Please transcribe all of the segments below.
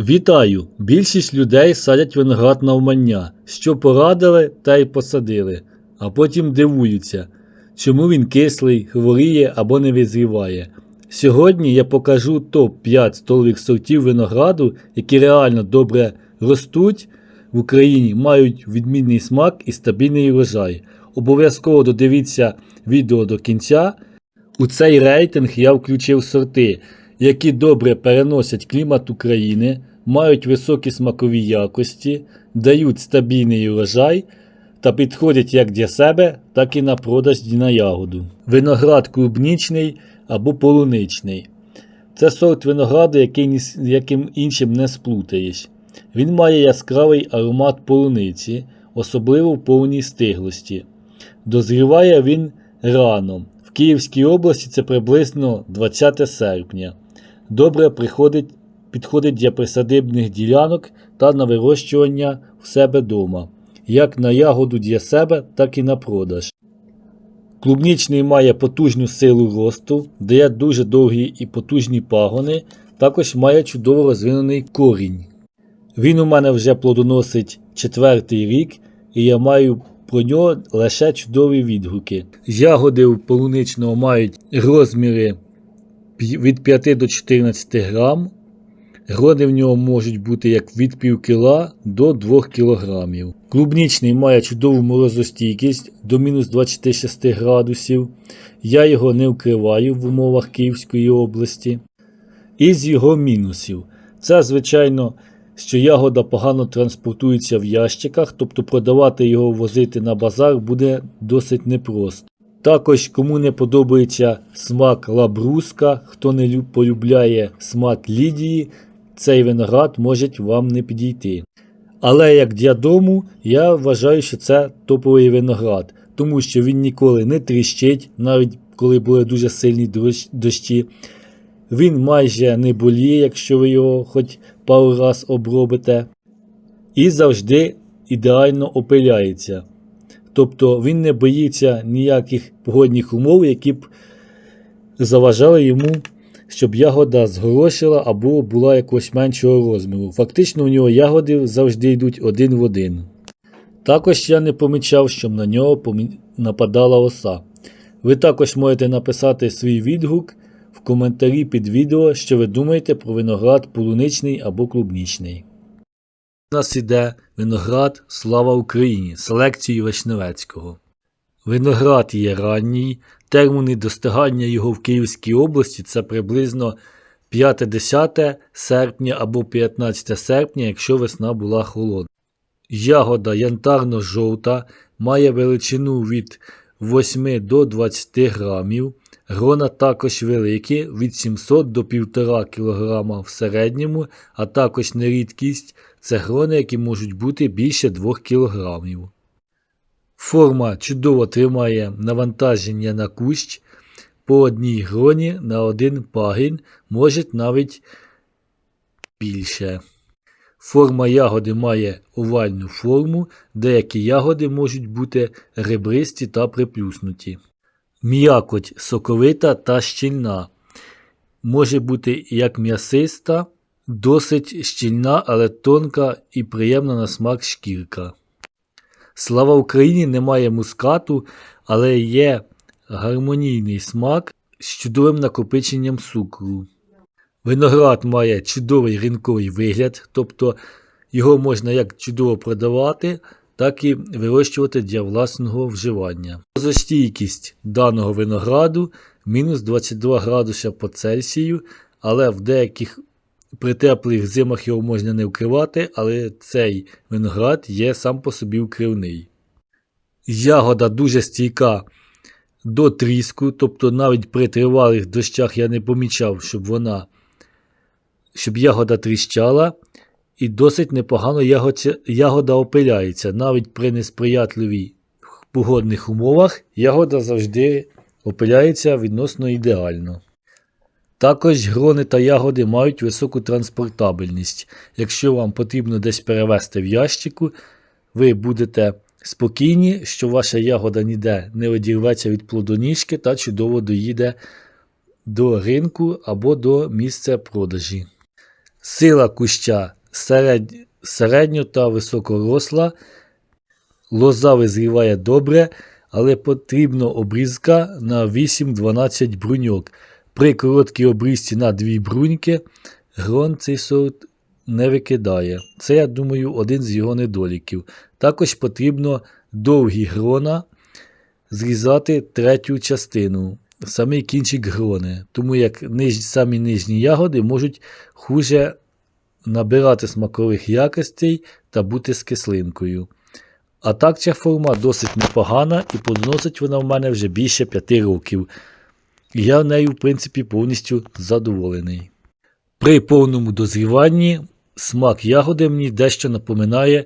Вітаю! Більшість людей садять виноград навмання, що порадили, та й посадили, а потім дивуються, чому він кислий, хворіє або не визріває. Сьогодні я покажу топ-5 столових сортів винограду, які реально добре ростуть в Україні, мають відмінний смак і стабільний врожай. Обов'язково додивіться відео до кінця. У цей рейтинг я включив сорти, які добре переносять клімат України, мають високі смакові якості, дають стабільний урожай та підходять як для себе, так і на продаж на ягоду. Виноград клубнічний або полуничний. Це сорт винограду, який яким іншим не сплутаєш. Він має яскравий аромат полуниці, особливо в повній стиглості. Дозріває він рано. В Київській області це приблизно 20 серпня. Добре приходить, підходить для присадибних ділянок та на вирощування в себе вдома, як на ягоду для себе, так і на продаж. Клубнічний має потужну силу росту, дає дуже довгі і потужні пагони, також має чудово розвинений корінь. Він у мене вже плодоносить четвертий рік, і я маю про нього лише чудові відгуки. Ягоди у полуничного мають розміри від 5 до 14 грам. Грони в нього можуть бути як від пів кіла до 2 кілограмів. Клубнічний має чудову морозостійкість до мінус 26 градусів. Я його не вкриваю в умовах Київської області. Із його мінусів. Це, звичайно, що ягода погано транспортується в ящиках, тобто продавати його возити на базар буде досить непросто. Також, кому не подобається смак лабруска, хто не полюбляє смак лідії, цей виноград може вам не підійти. Але як для дому, я вважаю, що це топовий виноград, тому що він ніколи не тріщить, навіть коли були дуже сильні дощі. Він майже не боліє, якщо ви його хоч пару раз обробите. І завжди ідеально опиляється. Тобто він не боїться ніяких погодних умов, які б заважали йому, щоб ягода згорошила або була якогось меншого розміру. Фактично у нього ягоди завжди йдуть один в один. Також я не помічав, щоб на нього нападала оса. Ви також можете написати свій відгук в коментарі під відео, що ви думаєте про виноград полуничний або клубнічний. У нас іде виноград Слава Україні селекції Вишневецького. Виноград є ранній, терміни достигання його в Київській області це приблизно 5-10 серпня або 15 серпня, якщо весна була холодна. Ягода янтарно-жовта, має величину від 8 до 20 грамів. Грона також великі від 700 до 1,5 кг в середньому, а також нерідкість це грони, які можуть бути більше 2 кг. Форма чудово тримає навантаження на кущ по одній гроні на один пагін, може навіть більше. Форма ягоди має овальну форму, деякі ягоди можуть бути ребристі та приплюснуті. М'якоть соковита та щільна. Може бути як м'ясиста, досить щільна, але тонка і приємна на смак шкірка. Слава Україні немає мускату, але є гармонійний смак з чудовим накопиченням цукру. Виноград має чудовий ринковий вигляд, тобто його можна як чудово продавати, так і вирощувати для власного вживання. Застійкість даного винограду мінус 22 градуса по Цельсію, але в деяких при теплих зимах його можна не вкривати, але цей виноград є сам по собі вкривний. Ягода дуже стійка до тріску, тобто навіть при тривалих дощах я не помічав, щоб вона щоб ягода тріщала, і досить непогано ягодця- ягода опиляється. Навіть при несприятливій погодних умовах ягода завжди опиляється відносно ідеально. Також грони та ягоди мають високу транспортабельність. Якщо вам потрібно десь перевезти в ящику, ви будете спокійні, що ваша ягода ніде не одірветься від плодоніжки та чудово доїде до ринку або до місця продажі. Сила куща середь... середньо та високоросла. Лоза визріває добре, але потрібно обрізка на 8-12 бруньок. При короткій обрізці на 2 бруньки грон цей сорт не викидає. Це, я думаю, один з його недоліків. Також потрібно довгі грона зрізати третю частину, самий кінчик грони, тому як ниж, самі нижні ягоди можуть хуже набирати смакових якостей та бути з кислинкою. А так ця форма досить непогана і подносить вона в мене вже більше 5 років. Я нею, в принципі, повністю задоволений. При повному дозріванні смак ягоди мені дещо напоминає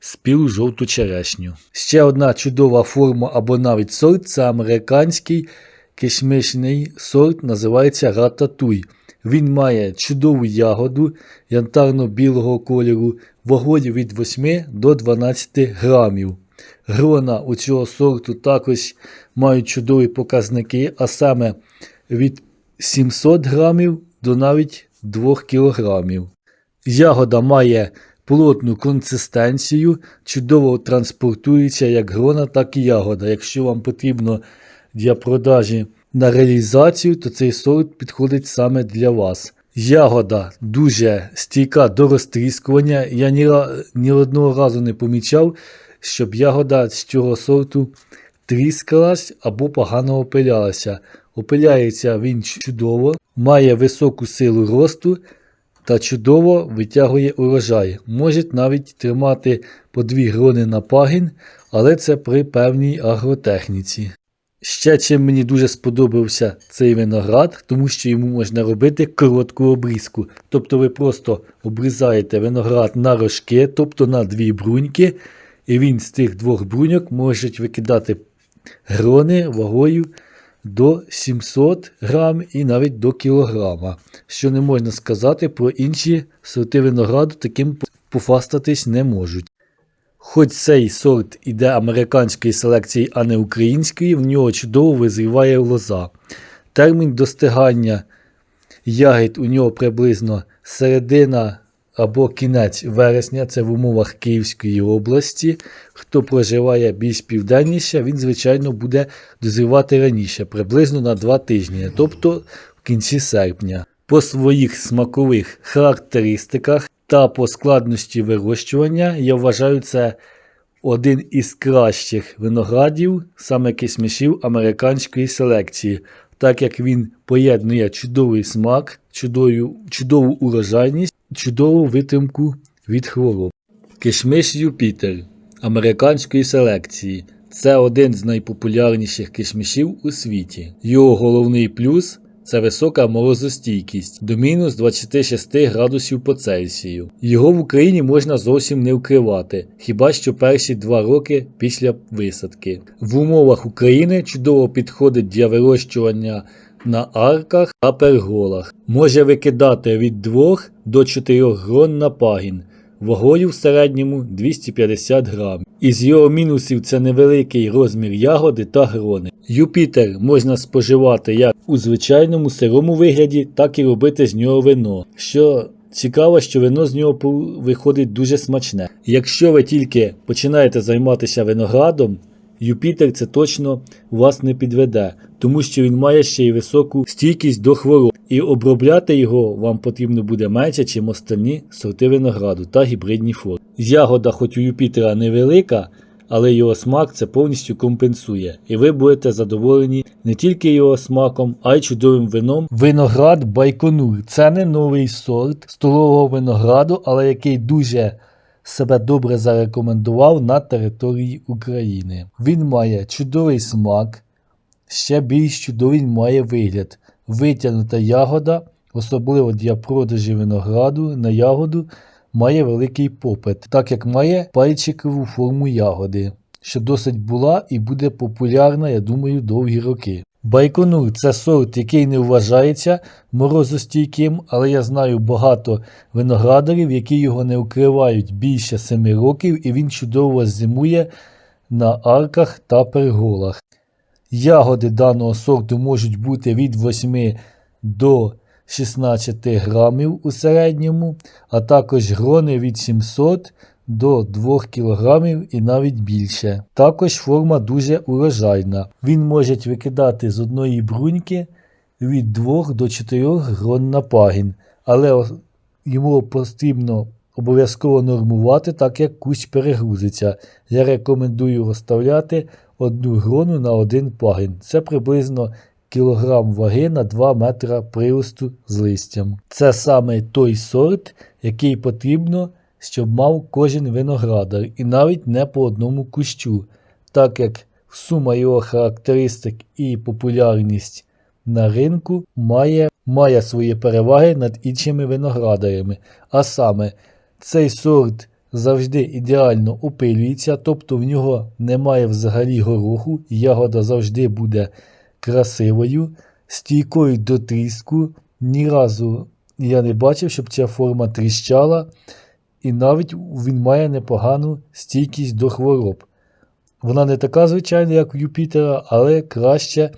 спілу жовту черешню. Ще одна чудова форма або навіть сорт це американський кишмишний сорт, називається рататуй. Він має чудову ягоду янтарно-білого кольору, вагою від 8 до 12 грамів. Грона у цього сорту також мають чудові показники, а саме від 700 грамів до навіть 2 кілограмів. Ягода має плотну консистенцію, чудово транспортується як грона, так і ягода. Якщо вам потрібно для продажі на реалізацію, то цей сорт підходить саме для вас. Ягода дуже стійка до розтріскування. Я ні, ні одного разу не помічав, щоб ягода з цього сорту тріскалась або погано опилялася. Опиляється він чудово, має високу силу росту та чудово витягує урожай. Може навіть тримати по дві грони на пагін, але це при певній агротехніці. Ще чим мені дуже сподобався цей виноград, тому що йому можна робити коротку обрізку. Тобто ви просто обрізаєте виноград на рожки, тобто на дві бруньки, і він з тих двох бруньок може викидати грони вагою до 700 грам і навіть до кілограма, що не можна сказати про інші сорти винограду, таким пофастатись не можуть. Хоч цей сорт іде американської селекції, а не української, в нього чудово визріває лоза. Термін достигання ягід у нього приблизно середина або кінець вересня, це в умовах Київської області. Хто проживає більш південніше, він, звичайно, буде дозрівати раніше, приблизно на 2 тижні, тобто в кінці серпня. По своїх смакових характеристиках та по складності вирощування я вважаю це один із кращих виноградів, саме кисмішів американської селекції, так як він поєднує чудовий смак, чудову, чудову урожайність, чудову витримку від хвороб. Кишмиш Юпітер американської селекції. Це один з найпопулярніших кишмішів у світі. Його головний плюс це висока морозостійкість до мінус 26 градусів по Цельсію. Його в Україні можна зовсім не вкривати, хіба що перші два роки після висадки. В умовах України чудово підходить для вирощування на арках та перголах. Може викидати від 2 до 4 грон на пагін. Вагою в середньому 250 грам. Із його мінусів це невеликий розмір ягоди та грони. Юпітер можна споживати як у звичайному сирому вигляді, так і робити з нього вино. Що цікаво, що вино з нього виходить дуже смачне. Якщо ви тільки починаєте займатися виноградом, Юпітер це точно вас не підведе, тому що він має ще й високу стійкість до хвороб, і обробляти його вам потрібно буде менше, чим остальні сорти винограду та гібридні форми. Ягода, хоч у Юпітера невелика, але його смак це повністю компенсує, і ви будете задоволені не тільки його смаком, а й чудовим вином. Виноград Байконур це не новий сорт столового винограду, але який дуже себе добре зарекомендував на території України. Він має чудовий смак, ще більш чудовий має вигляд. Витягнута ягода, особливо для продажі винограду на ягоду, має великий попит, так як має пальчикову форму ягоди, що досить була і буде популярна, я думаю, довгі роки. Байконур це сорт, який не вважається морозостійким, але я знаю багато виноградарів, які його не укривають більше 7 років, і він чудово зимує на арках та перголах. Ягоди даного сорту можуть бути від 8 до 16 грамів у середньому, а також грони від 700 до 2 кг і навіть більше. Також форма дуже урожайна. Він може викидати з одної бруньки від 2 до 4 грон на пагін, але йому потрібно обов'язково нормувати, так як кущ перегрузиться. Я рекомендую розставляти одну грону на один пагін. Це приблизно кілограм ваги на 2 метра приросту з листям. Це саме той сорт, який потрібно, щоб мав кожен виноградар, і навіть не по одному кущу, так як сума його характеристик і популярність на ринку має, має свої переваги над іншими виноградарями. А саме, цей сорт завжди ідеально опилюється, тобто в нього немає взагалі гороху, ягода завжди буде красивою, стійкою до тріску. Ні разу я не бачив, щоб ця форма тріщала, і навіть він має непогану стійкість до хвороб. Вона не така звичайна, як у Юпітера, але краще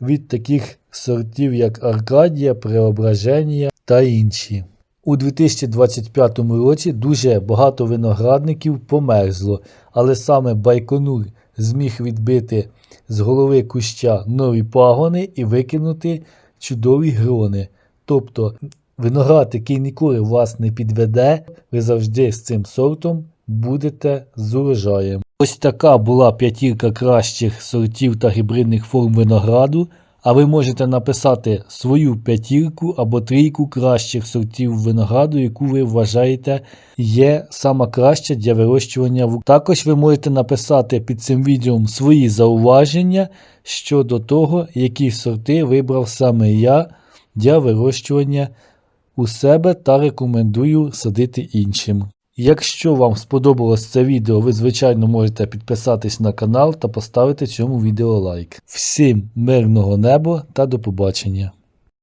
від таких сортів, як Аркадія, Преображення та інші. У 2025 році дуже багато виноградників померзло, але саме Байконур зміг відбити з голови куща нові пагони і викинути чудові грони. Тобто виноград, який ніколи вас не підведе, ви завжди з цим сортом будете з урожаєм. Ось така була п'ятірка кращих сортів та гібридних форм винограду. А ви можете написати свою п'ятірку або трійку кращих сортів винограду, яку ви вважаєте є сама краща для вирощування. Також ви можете написати під цим відео свої зауваження щодо того, які сорти вибрав саме я для вирощування у себе та рекомендую садити іншим. Якщо вам сподобалось це відео, ви звичайно можете підписатись на канал та поставити цьому відео лайк. Всім мирного неба та до побачення!